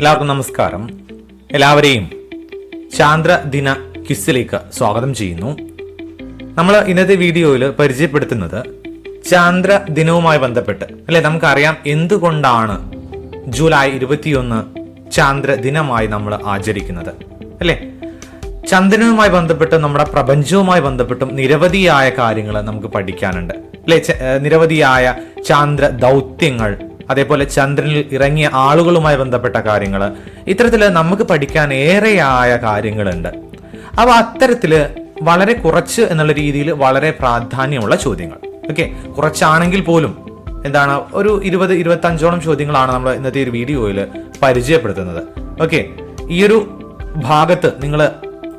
എല്ലാവർക്കും നമസ്കാരം. എല്ലാവരെയും ചാന്ദ്രദിന ക്വിസിലേക്ക് സ്വാഗതം ചെയ്യുന്നു. നമ്മൾ ഇന്നത്തെ വീഡിയോയിൽ പരിചയപ്പെടുത്തുന്നത് ചാന്ദ്ര ദിനവുമായി ബന്ധപ്പെട്ട്. അല്ലെ നമുക്കറിയാം എന്തുകൊണ്ടാണ് ജൂലൈ ഇരുപത്തിയൊന്ന് ചാന്ദ്ര ദിനമായി നമ്മൾ ആചരിക്കുന്നത്. അല്ലെ? ചന്ദ്രനുമായി ബന്ധപ്പെട്ട് നമ്മുടെ പ്രപഞ്ചവുമായി ബന്ധപ്പെട്ടും നിരവധിയായ കാര്യങ്ങൾ നമുക്ക് പഠിക്കാനുണ്ട്. അല്ലെ നിരവധിയായ ചാന്ദ്ര ദൗത്യങ്ങൾ അതേപോലെ ചന്ദ്രനിൽ ഇറങ്ങിയ ആളുകളുമായി ബന്ധപ്പെട്ട കാര്യങ്ങൾ ഇത്തരത്തിൽ നമുക്ക് പഠിക്കാൻ ഏറെയായ കാര്യങ്ങളുണ്ട്. അവ അത്തരത്തിൽ വളരെ കുറച്ച് എന്നുള്ള രീതിയിൽ വളരെ പ്രാധാന്യമുള്ള ചോദ്യങ്ങൾ. ഓക്കെ? കുറച്ചാണെങ്കിൽ പോലും എന്താണ് ഒരു ഇരുപത് ഇരുപത്തി അഞ്ചോളം ചോദ്യങ്ങളാണ് നമ്മൾ ഇന്നത്തെ ഒരു വീഡിയോയിൽ പരിചയപ്പെടുത്തുന്നത്. ഓക്കെ? ഈ ഒരു ഭാഗത്ത് നിങ്ങൾ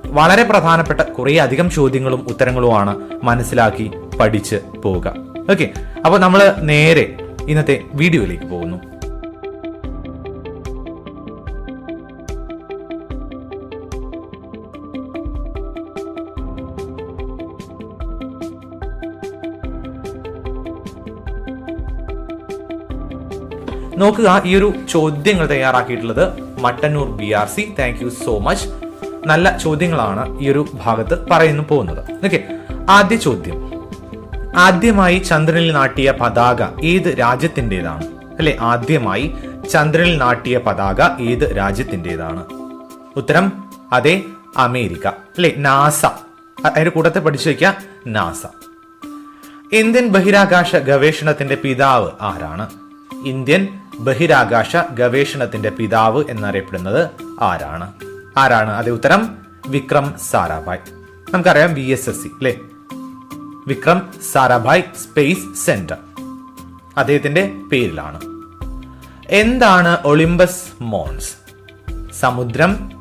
വളരെ പ്രധാനപ്പെട്ട കുറേ അധികം ചോദ്യങ്ങളും ഉത്തരങ്ങളുമാണ് മനസ്സിലാക്കി പഠിച്ച് പോവുക. ഓക്കെ? അപ്പോൾ നമ്മൾ നേരെ ഇന്നത്തെ വീഡിയോയിലേക്ക് പോകുന്നു. നോക്കുക ഈ ഒരു ചോദ്യങ്ങൾ തയ്യാറാക്കിയിട്ടുള്ളത് Mattannur B R C thank you so much നല്ല ചോദ്യങ്ങളാണ് ഈ ഒരു ഭാഗത്ത് പറയുന്നു പോകുന്നത്. ഓക്കെ ആദ്യ ചോദ്യം. ആദ്യമായി ചന്ദ്രനിൽ നാട്ടിയ പതാക ഏത് രാജ്യത്തിന്റെതാണ്? അല്ലെ ആദ്യമായി ചന്ദ്രനിൽ നാട്ടിയ പതാക ഏത് രാജ്യത്തിന്റെതാണ്? ഉത്തരം അതെ അമേരിക്ക. അല്ലെ നാസ. അതിന്റെ കൂട്ടത്തെ പഠിച്ചു വയ്ക്കുക നാസ. ഇന്ത്യൻ ബഹിരാകാശ ഗവേഷണത്തിന്റെ പിതാവ് ആരാണ്? ഇന്ത്യൻ ബഹിരാകാശ ഗവേഷണത്തിന്റെ പിതാവ് എന്നറിയപ്പെടുന്നത് ആരാണ്? ആരാണ്? അതേ ഉത്തരം വിക്രം സാരാഭായ്. നമുക്കറിയാം വി എസ് എസ് സി അല്ലേ? Vikram Sarabhai space centre. അദ്ദേഹത്തിന്റെ പേരിലാണ്. എന്താണ് ഒളിമ്പസ് മോൺസ്? സമുദ്രം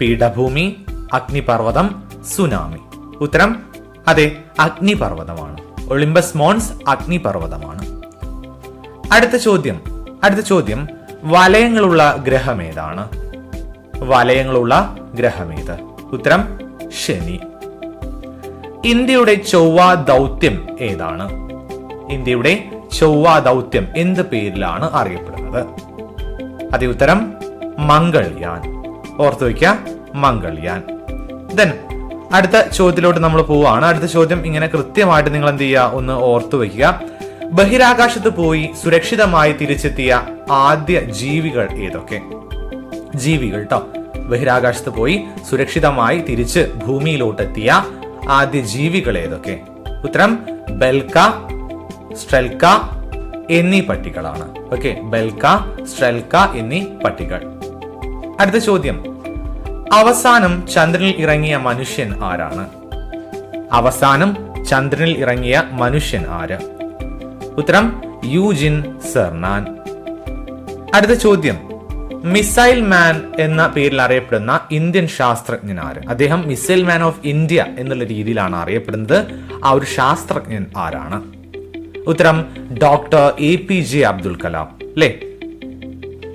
പീഠഭൂമി അഗ്നിപർവതം സുനാമി. ഉത്തരം അതെ അഗ്നിപർവതമാണ്. ഒളിമ്പസ് മോൺസ് അഗ്നിപർവതമാണ്. അടുത്ത ചോദ്യം അടുത്ത ചോദ്യം വലയങ്ങളുള്ള ഗ്രഹമേതാണ്? വലയങ്ങളുള്ള ഗ്രഹമേത്? ഉത്തരം ശനി. ഇന്ത്യയുടെ ചൊവ്വ ദൗത്യം ഏതാണ്? ഇന്ത്യയുടെ ചൊവ്വ ദൗത്യം എന്ത് പേരിലാണ് അറിയപ്പെടുന്നത്? അതേ ഉത്തരം മംഗൾയാൻ. ഓർത്തു വയ്ക്കുക മംഗൾയാൻ. ദെൻ അടുത്ത ചോദ്യത്തിലോട്ട് നമ്മൾ പോവുകയാണ്. അടുത്ത ചോദ്യം ഇങ്ങനെ കൃത്യമായിട്ട് നിങ്ങൾ എന്ത് ചെയ്യുക? ഒന്ന് ഓർത്തു വയ്ക്കുക. ബഹിരാകാശത്ത് പോയി സുരക്ഷിതമായി തിരിച്ചെത്തിയ ആദ്യ ജീവികൾ ഏതൊക്കെ? ജീവികൾ കേട്ടോ ബഹിരാകാശത്ത് പോയി സുരക്ഷിതമായി തിരിച്ച് ഭൂമിയിലോട്ടെത്തിയ ആദ്യ ജീവികൾ ഏതൊക്കെ ഉത്തരം ബെൽക സ്ട്രെൽക്ക എന്നീ പട്ടികളാണ്. ഓക്കെ ബെൽക സ്ട്രെൽക്ക എന്നീ പട്ടികൾ. അടുത്ത ചോദ്യം. അവസാനം ചന്ദ്രനിൽ ഇറങ്ങിയ മനുഷ്യൻ ആരാണ്? അവസാനം ചന്ദ്രനിൽ ഇറങ്ങിയ മനുഷ്യൻ ആര്? ഉത്തരം യൂജിൻ സെർനാൻ അടുത്ത ചോദ്യം. മിസൈൽ മാൻ എന്ന പേരിൽ അറിയപ്പെടുന്ന ഇന്ത്യൻ ശാസ്ത്രജ്ഞൻ ആര്? അദ്ദേഹം മിസൈൽ മാൻ ഓഫ് ഇന്ത്യ എന്നുള്ള രീതിയിലാണ് അറിയപ്പെടുന്നത്. ആ ഒരു ശാസ്ത്രജ്ഞൻ ആരാണ്? ഉത്തരം doctor A P J Abdul Kalam. അല്ലേ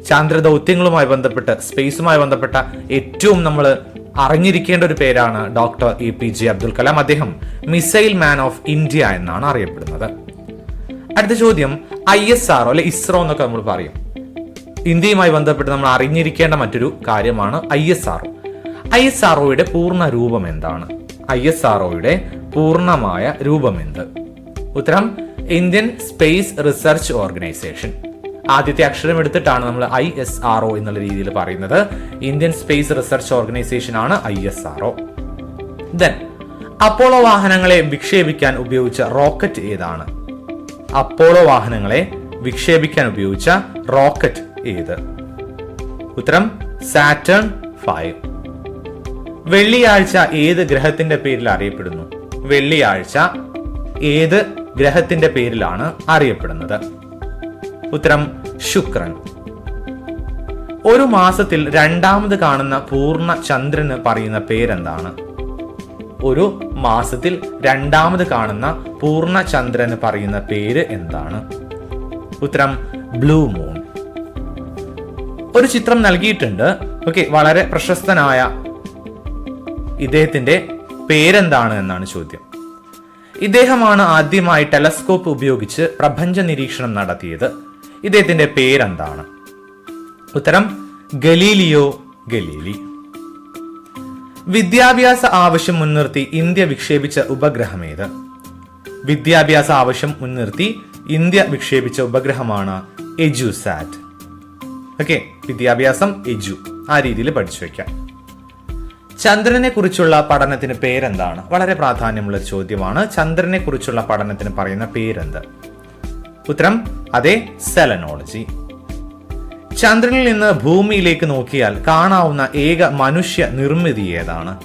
ചാന്ദ്രദൗത്യങ്ങളുമായി ബന്ധപ്പെട്ട് സ്പേസുമായി ബന്ധപ്പെട്ട ഏറ്റവും നമ്മൾ അറിഞ്ഞിരിക്കേണ്ട ഒരു പേരാണ് doctor A P J Abdul Kalam. അദ്ദേഹം മിസൈൽ മാൻ ഓഫ് ഇന്ത്യ എന്നാണ് അറിയപ്പെടുന്നത്. അടുത്ത ചോദ്യം ഐ എസ് ആർ അല്ലെ ഇസ്രോ എന്നൊക്കെ നമ്മൾ പറയും. ഇന്ത്യയുമായി ബന്ധപ്പെട്ട് നമ്മൾ അറിഞ്ഞിരിക്കേണ്ട മറ്റൊരു കാര്യമാണ് I S R I S R പൂർണ രൂപം എന്താണ്? ഐ എസ് ആർ പൂർണമായ രൂപം എന്ത്? ഉത്തരം ഇന്ത്യൻ സ്പേസ് റിസർച്ച് ഓർഗനൈസേഷൻ. ആദ്യത്തെ അക്ഷരം എടുത്തിട്ടാണ് നമ്മൾ ഐ എസ് ആർ ഒ എന്നുള്ള രീതിയിൽ പറയുന്നത്. ഇന്ത്യൻ സ്പേസ് റിസർച്ച് ഓർഗനൈസേഷൻ ആണ് I S R O. Then Apollo വാഹനങ്ങളെ വിക്ഷേപിക്കാൻ ഉപയോഗിച്ച റോക്കറ്റ് ഏതാണ്? അപ്പോളോ വാഹനങ്ങളെ വിക്ഷേപിക്കാൻ ഉപയോഗിച്ച റോക്കറ്റ് ഏത്? ഉത്തരം സാറ്റേൺ ഫൈവ് വെള്ളിയാഴ്ച ഏത് ഗ്രഹത്തിന്റെ പേരിൽ അറിയപ്പെടുന്നു? വെള്ളിയാഴ്ച ഏത് ഗ്രഹത്തിന്റെ പേരിലാണ് അറിയപ്പെടുന്നത്? ഉത്തരം ശുക്രൻ. ഒരു മാസത്തിൽ രണ്ടാമത് കാണുന്ന പൂർണ ചന്ദ്രന് പറയുന്ന പേരെന്താണ്? ഒരു മാസത്തിൽ രണ്ടാമത് കാണുന്ന പൂർണ ചന്ദ്രന് പറയുന്ന പേര് എന്താണ്? ഉത്തരം ബ്ലൂ മൂൺ ഒരു ചിത്രം നൽകിയിട്ടുണ്ട്. ഓക്കെ വളരെ പ്രശസ്തനായ ഇദ്ദേഹത്തിന്റെ പേരെന്താണ് എന്നാണ് ചോദ്യം. ഇദ്ദേഹമാണ് ആദ്യമായി ടെലസ്കോപ്പ് ഉപയോഗിച്ച് പ്രപഞ്ച നിരീക്ഷണം നടത്തിയത്. ഇദ്ദേഹത്തിന്റെ പേരെന്താണ്? ഉത്തരം ഗലീലിയോ ഗലീലി. വിദ്യാഭ്യാസ ആവശ്യം മുൻനിർത്തി ഇന്ത്യ വിക്ഷേപിച്ച ഉപഗ്രഹമേത്? വിദ്യാഭ്യാസ ആവശ്യം മുൻനിർത്തി ഇന്ത്യ വിക്ഷേപിച്ച ഉപഗ്രഹമാണ് എജുസാറ്റ്. ഓക്കെ വിദ്യാഭ്യാസം എജു ആ രീതിയിൽ പഠിച്ചു വെക്കാം. ചന്ദ്രനെ കുറിച്ചുള്ള പഠനത്തിന് പേരെന്താണ്? വളരെ പ്രാധാന്യമുള്ള ചോദ്യമാണ്. ചന്ദ്രനെ കുറിച്ചുള്ള പഠനത്തിന് പറയുന്ന പേരെന്ത്? ഉത്തരം അതെ സെലനോളജി. ചന്ദ്രനിൽ നിന്ന് ഭൂമിയിലേക്ക് നോക്കിയാൽ കാണാവുന്ന ഏക മനുഷ്യ നിർമ്മിതി ഏതാണ്?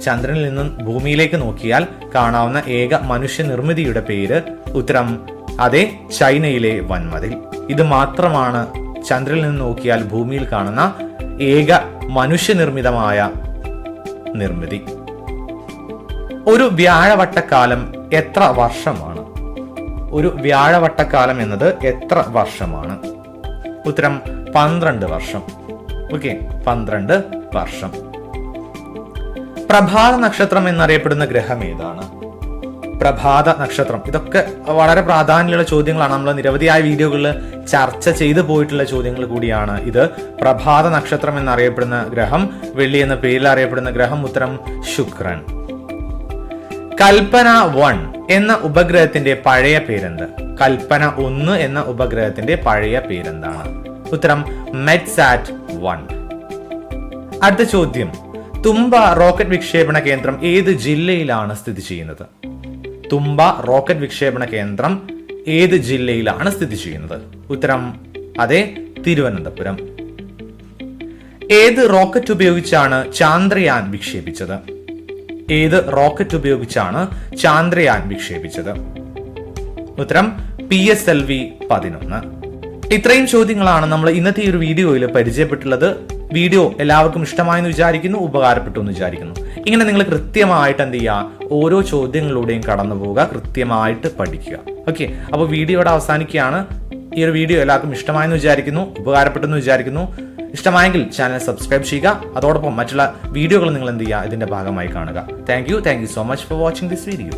ചന്ദ്രനിൽ നിന്ന് ഭൂമിയിലേക്ക് നോക്കിയാൽ കാണാവുന്ന ഏക മനുഷ്യ നിർമ്മിതിയുടെ പേര് ഉത്തരം അതെ ചൈനയിലെ വൻമതിൽ. ഇത് മാത്രമാണ് ചന്ദ്രനിൽ നിന്ന് നോക്കിയാൽ ഭൂമിയിൽ കാണുന്ന ഏക മനുഷ്യനിർമ്മിതമായ നിർമ്മിതി. ഒരു വ്യാഴവട്ടക്കാലം എത്ര വർഷമാണ്? ഒരു വ്യാഴവട്ടക്കാലം എന്നത് എത്ര വർഷമാണ്? ഉത്തരം പന്ത്രണ്ട് വർഷം. ഓക്കെ പന്ത്രണ്ട് വർഷം. പ്രഭാത നക്ഷത്രം എന്നറിയപ്പെടുന്ന ഗ്രഹം ഏതാണ്? പ്രഭാത നക്ഷത്രം. ഇതൊക്കെ വളരെ പ്രാധാന്യമുള്ള ചോദ്യങ്ങളാണ്. നമ്മൾ നിരവധിയായ വീഡിയോകളിൽ ചർച്ച ചെയ്തു പോയിട്ടുള്ള ചോദ്യങ്ങൾ കൂടിയാണ് ഇത്. പ്രഭാത നക്ഷത്രം എന്നറിയപ്പെടുന്ന ഗ്രഹം വെള്ളി എന്ന പേരിൽ അറിയപ്പെടുന്ന ഗ്രഹം ഉത്തരം ശുക്രൻ. കൽപ്പന വൺ എന്ന ഉപഗ്രഹത്തിന്റെ പഴയ പേരെന്ത്? കൽപ്പന ഒന്ന് എന്ന ഉപഗ്രഹത്തിന്റെ പഴയ പേരെന്താണ്? ഉത്തരം മെറ്റ്സാറ്റ് വൺ. അടുത്ത ചോദ്യം. തുമ്പ റോക്കറ്റ് വിക്ഷേപണ കേന്ദ്രം ഏത് ജില്ലയിലാണ് സ്ഥിതി ചെയ്യുന്നത്? തുമ്പ റോക്കറ്റ് വിക്ഷേപണ കേന്ദ്രം ഏത് ജില്ലയിലാണ് സ്ഥിതി ചെയ്യുന്നത്? ഉത്തരം അതെ തിരുവനന്തപുരം. ഏത് റോക്കറ്റ് ഉപയോഗിച്ചാണ് ചാന്ദ്രയാൻ വിക്ഷേപിച്ചത്? ഏത് റോക്കറ്റ് ഉപയോഗിച്ചാണ് ചാന്ദ്രയാൻ വിക്ഷേപിച്ചത്? ഉത്തരം പി എസ് എൽ വി പതിനൊന്ന്. ഇത്രയും ചോദ്യങ്ങളാണ് നമ്മൾ ഇന്നത്തെ ഈ ഒരു വീഡിയോയിൽ പരിചയപ്പെട്ടുള്ളത്. വീഡിയോ എല്ലാവർക്കും ഇഷ്ടമായെന്ന് വിചാരിക്കുന്നു ഉപകാരപ്പെട്ടു എന്ന് വിചാരിക്കുന്നു. ഇങ്ങനെ നിങ്ങൾ കൃത്യമായിട്ട് എന്ത് ചെയ്യുക? ഓരോ ചോദ്യങ്ങളിലൂടെയും കടന്നു പോവുക കൃത്യമായിട്ട് പഠിക്കുക. ഓക്കെ അപ്പോൾ വീഡിയോയുടെ അവസാനിക്കുകയാണ്. ഈ ഒരു വീഡിയോ എല്ലാവർക്കും ഇഷ്ടമായെന്ന് വിചാരിക്കുന്നു ഉപകാരപ്പെട്ടെന്ന് വിചാരിക്കുന്നു. ഇഷ്ടമായെങ്കിൽ ചാനൽ സബ്സ്ക്രൈബ് ചെയ്യുക. അതോടൊപ്പം മറ്റുള്ള വീഡിയോകൾ നിങ്ങൾ എന്ത് ചെയ്യുക? ഇതിന്റെ ഭാഗമായി കാണുക. Thank you thank you so much for watching this video